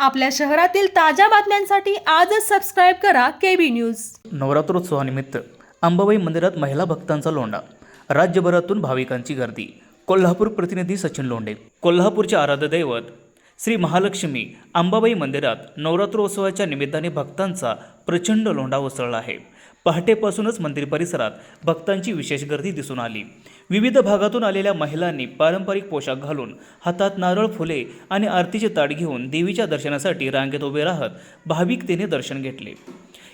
आपल्या शहरातील ताज्या बातम्यांसाठी आजच सबस्क्राईब करा के बी न्यूज नवरात्रोत्सवानिमित्त अंबाबाई मंदिरात महिला भक्तांचा लोंढा. राज्यभरातून भाविकांची गर्दी. कोल्हापूर प्रतिनिधी सचिन लोंढे. कोल्हापूरचे आराध्य दैवत श्री महालक्ष्मी अंबाबाई मंदिरात नवरात्रोत्सवाच्या निमित्ताने भक्तांचा प्रचंड लोंढा उसळला आहे. पहाटेपासूनच मंदिर परिसरात भक्तांची विशेष गर्दी दिसून आली. विविध भागातून आलेल्या महिलांनी पारंपरिक पोशाख घालून हातात नारळ फुले आणि आरतीचे ताट घेऊन देवीच्या दर्शनासाठी रांगेत उभे राहत भाविकतेने दर्शन घेतले.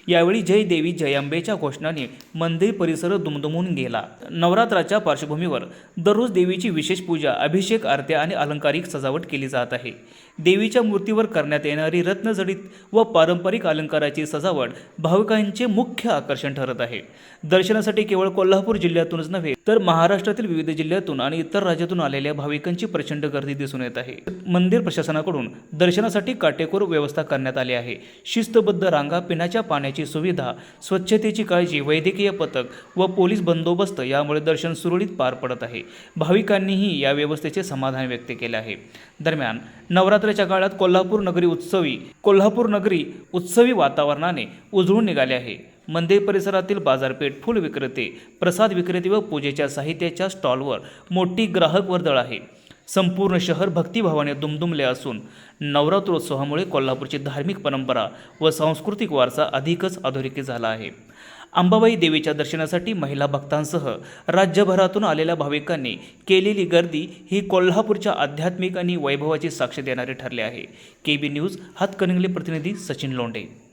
यावेळी जय देवी जयांबेच्या घोषणाने मंदिर परिसर दुमदुमून गेला. नवरात्राच्या पार्श्वभूमीवर दररोज देवीची विशेष पूजा अभिषेक आरत्या आणि अलंकारिक सजावट केली जात आहे. देवीच्या मूर्तीवर करण्यात येणारी रत्नजडित व पारंपरिक अलंकाराची सजावट भाविकांचे मुख्य आकर्षण ठरत आहे. दर्शनासाठी केवळ कोल्हापूर जिल्ह्यातूनच नव्हे तर महाराष्ट्रातील विविध जिल्ह्यातून आणि इतर राज्यातून आलेल्या भाविकांची प्रचंड गर्दी दिसून येत आहे. मंदिर प्रशासनाकडून दर्शनासाठी काटेकोर व्यवस्था करण्यात आली आहे. शिस्तबद्ध रांगा पिण्याच्या पाण्याची सुविधा स्वच्छतेची काळजी वैद्यकीय पथक व पोलीस बंदोबस्त यामुळे दर्शन सुरळीत पार पडत आहे. भाविकांनीही या व्यवस्थेचे समाधान व्यक्त केले आहे. दरम्यान नवरात्राच्या काळात कोल्हापूर नगरी उत्सवी कोल्हापूर नगरी उत्सवी वातावरणाने उजळून निघाले आहे. मंदिर परिसरातील बाजारपेठ फुल विक्रेते प्रसाद विक्रेते व पूजेच्या साहित्याच्या स्टॉलवर मोठी ग्राहक वर्दळ आहे. संपूर्ण शहर भक्तिभावाने दुमदुमले असून नवरात्रोत्सवामुळे कोल्हापूरची धार्मिक परंपरा व सांस्कृतिक वारसा अधिकच अधोरेखित झाला आहे. अंबाबाई देवीच्या दर्शनासाठी महिला भक्तांसह राज्यभरातून आलेल्या भाविकांनी केलेली गर्दी ही कोल्हापूरच्या आध्यात्मिक आणि वैभवाची साक्ष देणारे ठरले आहे. के बी न्यूज हातकणंगले प्रतिनिधी सचिन लोंढे.